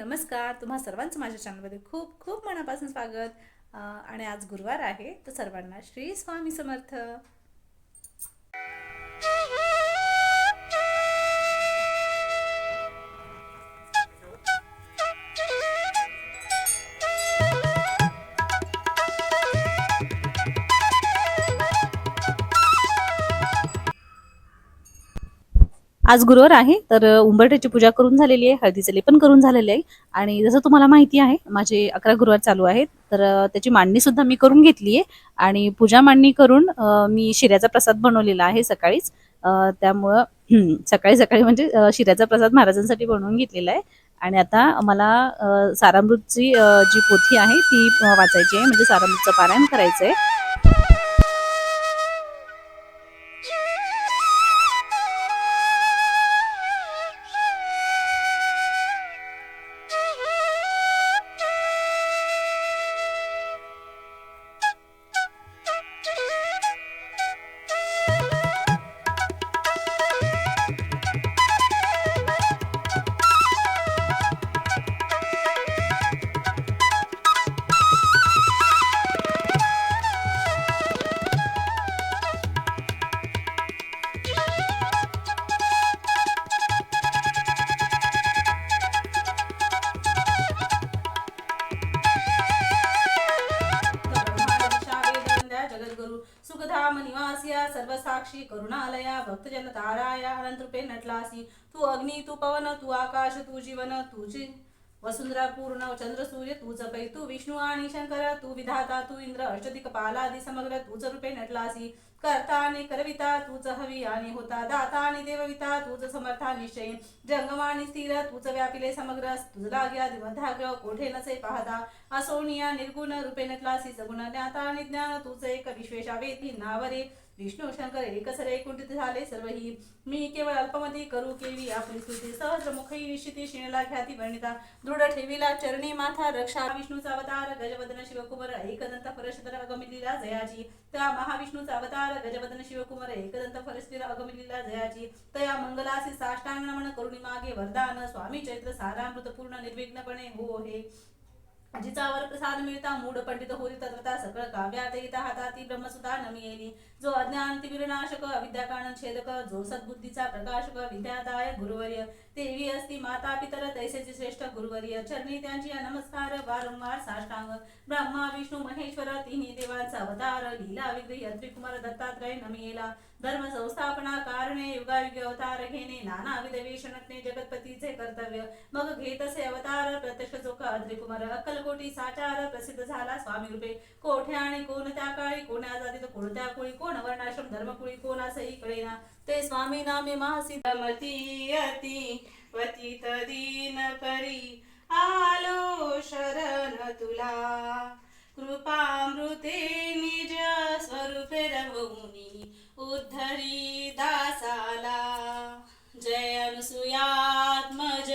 नमस्कार. तुम्हा सर्वांचं माझ्या चॅनलमध्ये खूप खूप मनापासून स्वागत. आणि आज गुरुवार आहे तर सर्वांना श्री स्वामी समर्थ. आज गुरुवार आहे तर उंबरठ्याची पूजा करून झालेली आहे हळदीचे लेपन करून झालेले आहे. आणि जसं तुम्हाला माहिती आहे माझे अकरा गुरुवार चालू आहेत तर त्याची मांडणी सुद्धा मी करून घेतली आहे. आणि पूजा मांडणी करून मी शिऱ्याचा प्रसाद बनवलेला आहे सकाळीच. त्यामुळं सकाळी सकाळी म्हणजे शिऱ्याचा प्रसाद महाराजांसाठी बनवून घेतलेला आहे. आणि आता मला सारामृतची जी पोथी आहे ती वाचायची आहे. म्हणजे सारामृतचं पारायण करायचं आहे साक्षी करुणालया भक्तजन ताराया अनंतरूपे नटलासी। तू अग्नी तू पवन तू आकाश तू जीवन तुझी वसुंधरा पूर्ण चंद्र सूर्य तूच पै तू विष्णू आणि शंकर तू विधाता तू इंद्र अष्टदिक पालादी समग्र तूच रूपे नटलासी। करता आणि करविता तूच हवी आणि होता दाता आणि देवविता तूच समर्था निश्चय। जंगम आणि स्थिर तूच व्यापिले समग्र तुझला लाग्या दिवधाग्र कोठे नसे पाहता। असोनिया निर्गुण रूपे नटलासी सगुण ज्ञाता आणि ज्ञान तूच एक विश्वेशा वेदी नावरे। विष्णू शंकर एकसरे कुंठित झाले सर्व ही. मी केवळ अल्पमती करू केवी आपली स्तुती. सहज मुखई निश्चिती शिणला ख्याती वर्णिता. दृढ ठेवीला चरणी माथा रक्षा. विष्णूचा अवतार गजवदन शिवकुमार एकदंत परशतर अगमिलीला जयाची त्या महाविष्णूचा अवतार गजवदन शिवकुमार एकदंत परशतीला अगमिलीला जयाची तया मंगलासी साष्टांग नमन करुणी मागे वरदान. स्वामी चैत्र सारामृत पूर्ण निर्विघ्नपणे हो हे. जिचावर प्रसाद मिळता मूढ पंडित होती तत्रता सकळ काव्यात येता हाताती ब्रह्मसुद्धा नमी येली जो अज्ञान तिविरनाशक अविद्याकारण छेदक जो सद्बुद्धीचा प्रकाशक विद्यादाय गुरुवर्य। देवी असती माता पितर तैसेचे श्रेष्ठ गुरुवर्य चरणी त्यांची नमस्कार वारंवार साष्टांग। ब्रह्मा विष्णू महेश्वर तिन्ही देवांचा अवतार लीला विग्रह त्रिकुमार दत्तात्रय नमिला धर्म संस्थापना कारणे युगायुगी अवतार घेणे नानाविध विध जगतपतीचे कर्तव्य। मग घेत असे अवतार प्रत्यक्ष चोख अद्रिकुमार अक्कलकोटी साचार प्रसिद्ध झाला स्वामी रूपे। कोठे आणि कोण त्या काळी कोण्या जातीत कोणत्या कुळी कोण वर्णाश्रम धर्मकुळी कोण असही कळेना ते स्वामी नामे महासिद्धमती अति। पतित दीन परी आलो शरण तुला कृपामृते निज स्वरूपे रवमुनी उद्धरी दासाला। जय अनुसुयात्मज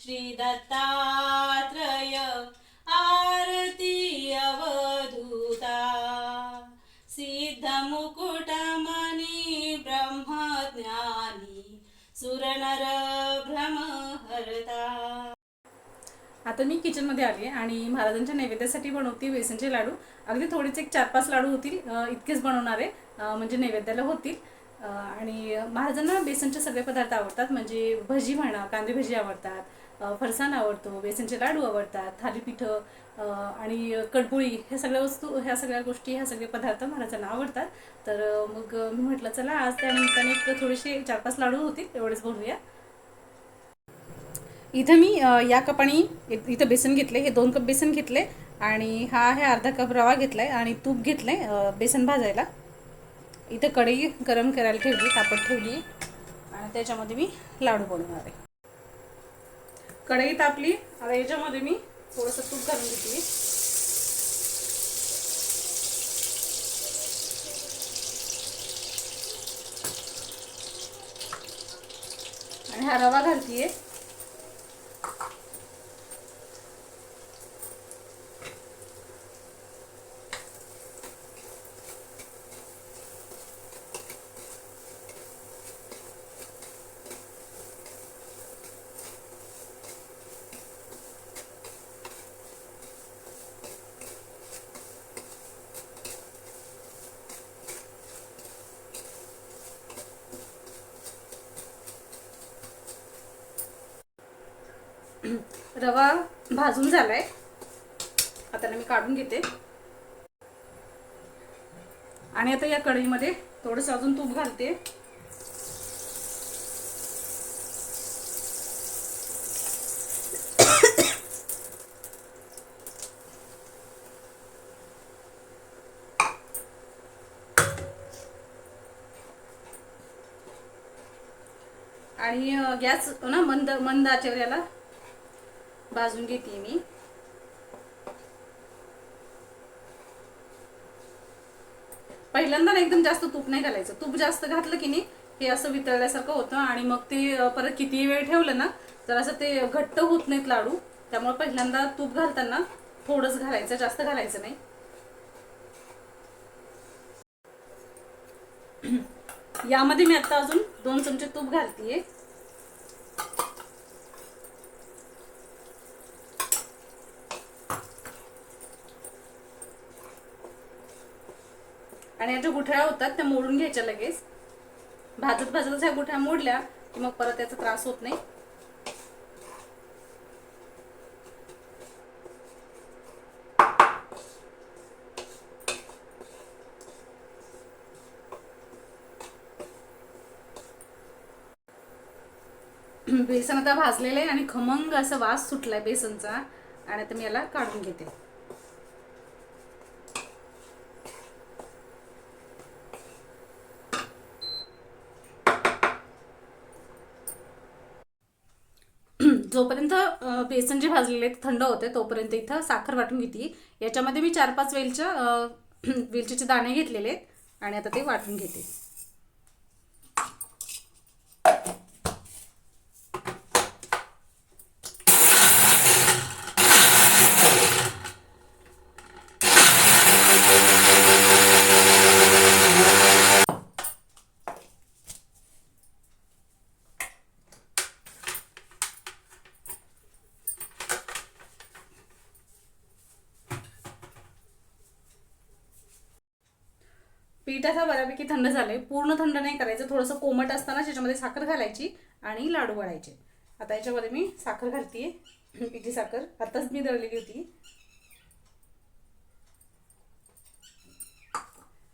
श्री दत्तात्रय आता मी किचनमध्ये आली आहे आणि महाराजांच्या नैवेद्यासाठी बनवते बेसनचे लाडू. अगदी थोडेच एक चार पाच लाडू होतील इतकेच बनवणार आहे म्हणजे नैवेद्याला होतील. आणि महाराजांना बेसनचे सगळे पदार्थ आवडतात म्हणजे भजी म्हणा कांदे भजी आवडतात फरसाण आवडतो बेसनचे लाडू आवडतात थालीपीठं आणि कडपोळी ह्या सगळ्या वस्तू ह्या सगळ्या गोष्टी ह्या सगळे पदार्थ महाराजांना आवडतात. तर मग मी म्हटलं चला आज त्यानिमित्ताने एक थोडेसे चार पाच लाडू होतील एवढेच बनवूया इथं मी या कपाने इथं बेसन घेतले हे दोन कप बेसन घेतले आणि हा आहे अर्धा कप रवा घेतलाय आणि तूप घेतलंय आहे बेसन भाजायला. इथं कढई गरम करायला ठेवली तापत ठेवली आणि त्याच्यामध्ये मी लाडू बनवणार आहे. कढई तापली आता याच्यामध्ये मी थोडंसं तूप घालून घेतली. आणि हा रवा घालतीये. रवा भाजून झालाय. आता मी काढून घेते. आणि आता या कढईमध्ये थोडंसं अजून तूप घालते. आणि गॅस हो ना मंद मंद आचेवर याला. भाजून घेते मी. पहिल्यांदा ना एकदम जास्त तूप नाही घालायचं. तूप जास्त घातलं की नाही हे असं वितळल्यासारखं होतं आणि मग ते परत किती वेळ ठेवलं ना तर असं ते घट्ट होत नाहीत लाडू. त्यामुळे पहिल्यांदा तूप घालताना थोडंच घालायचं जास्त घालायचं नाही. यामध्ये मी आता अजून दोन चमचे तूप घालतीये. आणि याच्या गुठळ्या होतात त्या मोडून घ्यायच्या लगेच. भाजत भाजतच ह्या गुठळ्या मोडल्या की मग परत त्याचा त्रास होत नाही. बेसन आता भाजलेलं आहे आणि खमंग असा वास सुटलाय बेसनचा. आणि आता मी याला काढून घेते. जोपर्यंत बेसन जे भाजलेले आहेत थंड होते तोपर्यंत इथं साखर वाटून घेते. याच्यामध्ये मी चार पाच वेलच्या वेलचीचे दाणे घेतलेले आणि आता ते वाटून घेते. पीठ आता बऱ्यापैकी थंड झालंय. पूर्ण थंड नाही करायचं. थोडंसं कोमट असताना त्याच्यामध्ये साखर घालायची आणि लाडू वळायचे आता याच्यामध्ये मी साखर घालतीये. पिठी साखर. आताच मी दळलेली होती.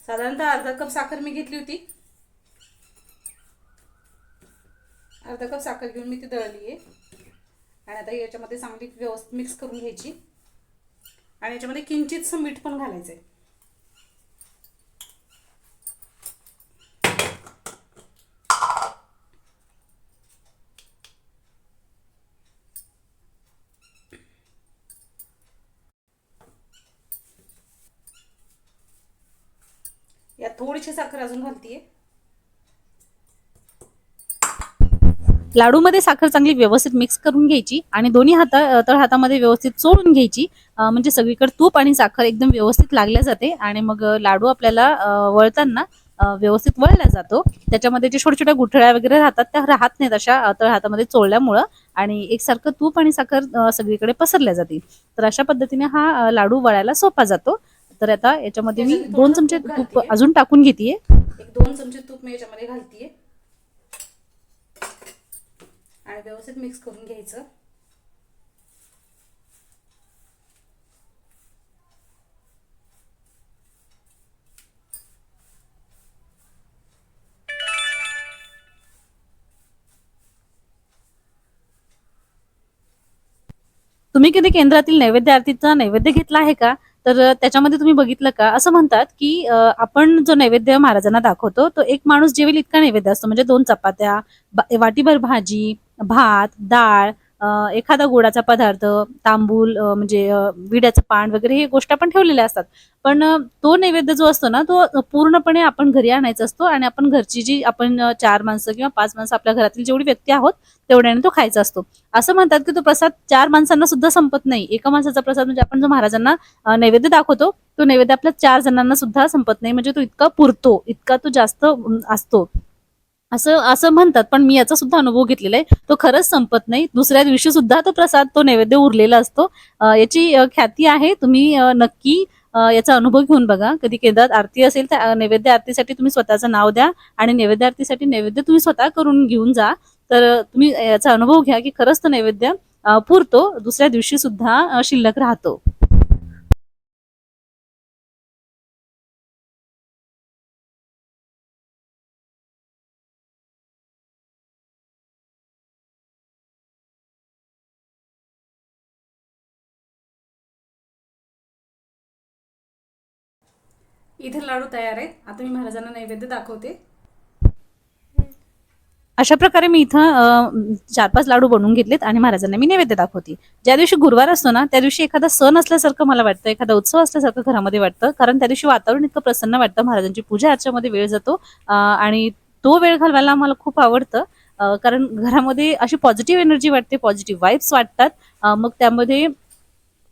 साधारणतः अर्धा कप साखर मी घेतली होती. अर्धा कप साखर घेऊन मी ती दळली आहे आणि आता याच्यामध्ये चांगली व्यवस्थित मिक्स करून घ्यायची. आणि याच्यामध्ये किंचितसं मीठ पण घालायचं आहे थोडीशी साखर अजून घालतीये. लाडूमध्ये साखर चांगली व्यवस्थित मिक्स करून घ्यायची आणि दोन्ही हाता तळ हातामध्ये व्यवस्थित चोळून घ्यायची. म्हणजे सगळीकडे तूप आणि साखर एकदम व्यवस्थित लागल्या जाते आणि मग लाडू आपल्याला वळताना व्यवस्थित वळला जातो. त्याच्यामध्ये जे छोट्या छोट्या गुठळ्या वगैरे राहतात त्या राहत नाहीत अशा तळ हातामध्ये चोळल्यामुळं आणि एकसारखं तूप आणि साखर सगळीकडे पसरल्या जाते. तर अशा पद्धतीने हा लाडू वळायला सोपा जातो. तर आता याच्यामध्ये मी दोन चमचे तूप. अजून टाकून घेतेय. एक दोन चमचे तूप मी याच्यामध्ये घालतीये. आणि व्यवस्थित मिक्स करून घ्यायचं. तुम्ही कधी केंद्रातील नैवेद्य आरतीचा नैवेद्य घेतला आहे का? तर त्याच्यामध्ये तुम्ही बघितलं का? असं म्हणतात की आपण जो नैवेद्य महाराजांना दाखवतो तो एक माणूस जेवेल इतका नैवेद्य असतो. म्हणजे दोन चपात्या बा- वाटीभर भाजी भात डाळ एखादा गोडाचा पदार्थ तांबूल म्हणजे विड्याचं पान वगैरे हे गोष्ट आपण ठेवलेल्या असतात. पण तो नैवेद्य जो असतो ना तो पूर्णपणे आपण घरी आणायचा असतो आणि आपण घरची जी आपण चार माणसं किंवा पाच माणसं आपल्या घरातील जेवढी व्यक्ती आहोत तेवढ्याने तो खायचा असतो. असं म्हणतात की तो प्रसाद चार माणसांना सुद्धा संपत नाही. एका माणसाचा प्रसाद म्हणजे आपण जो महाराजांना नैवेद्य दाखवतो तो नैवेद्य आपल्या चार जणांना सुद्धा संपत नाही. म्हणजे तो इतका पुरतो इतका तो जास्त असतो. असं असं म्हणतात पण मी याचा सुद्धा अनुभव घेतलेला आहे. तो खरंच संपत नाही. दुसऱ्या दिवशी सुद्धा तो प्रसाद तो नैवेद्य उरलेला असतो. याची ख्याती आहे. तुम्ही नक्की याचा अनुभव घेऊन बघा. कधी केंद्रात आरती असेल तर नैवेद्य आरतीसाठी तुम्ही स्वतःचं नाव द्या आणि नैवेद्य आरतीसाठी नैवेद्य तुम्ही स्वतः करून घेऊन जा. तर तुम्ही याचा अनुभव घ्या की खरंच तो नैवेद्य पुरतो. दुसऱ्या दिवशी सुद्धा शिल्लक राहतो. इथे लाडू तयार आहेत. आता मी महाराजांना नैवेद्य दाखवते. अशा प्रकारे मी इथं चार पाच लाडू बनवून घेतलेत आणि महाराजांना मी नैवेद्य दाखवते. ज्या दिवशी गुरुवार असतो ना त्या दिवशी एखादा सण असल्यासारखं मला वाटतं एखादा उत्सव असल्यासारखं घरामध्ये वाटतं कारण त्या दिवशी वातावरण इतकं प्रसन्न वाटतं महाराजांची पूजा अर्चामध्ये वेळ जातो आणि तो वेळ घालवायला मला खूप आवडतं कारण घरामध्ये अशी पॉझिटिव्ह एनर्जी वाटते पॉझिटिव्ह वाईब्स वाटतात मग त्यामध्ये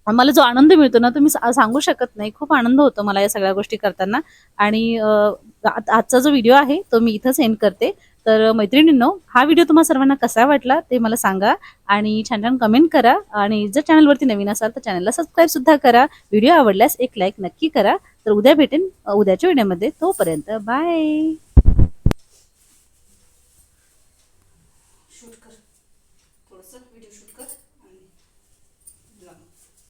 मला जो आनंद मिळतो ना तो मी सांगू शकत नाही. खूप आनंद होतो मला या सगळ्या गोष्टी करताना. आणि आजचा जो व्हिडिओ आहे तो मी इथं सेंड करते. तर मैत्रिणींनो हा व्हिडिओ तुम्हाला सर्वांना कसा वाटला ते मला सांगा. आणि छान छान कमेंट करा. आणि जर चॅनलवरती नवीन असाल तर चॅनलला सबस्क्राईब सुद्धा करा. व्हिडिओ आवडल्यास एक लाईक नक्की करा. तर उद्या भेटेन उद्याच्या व्हिडिओमध्ये तोपर्यंत बाय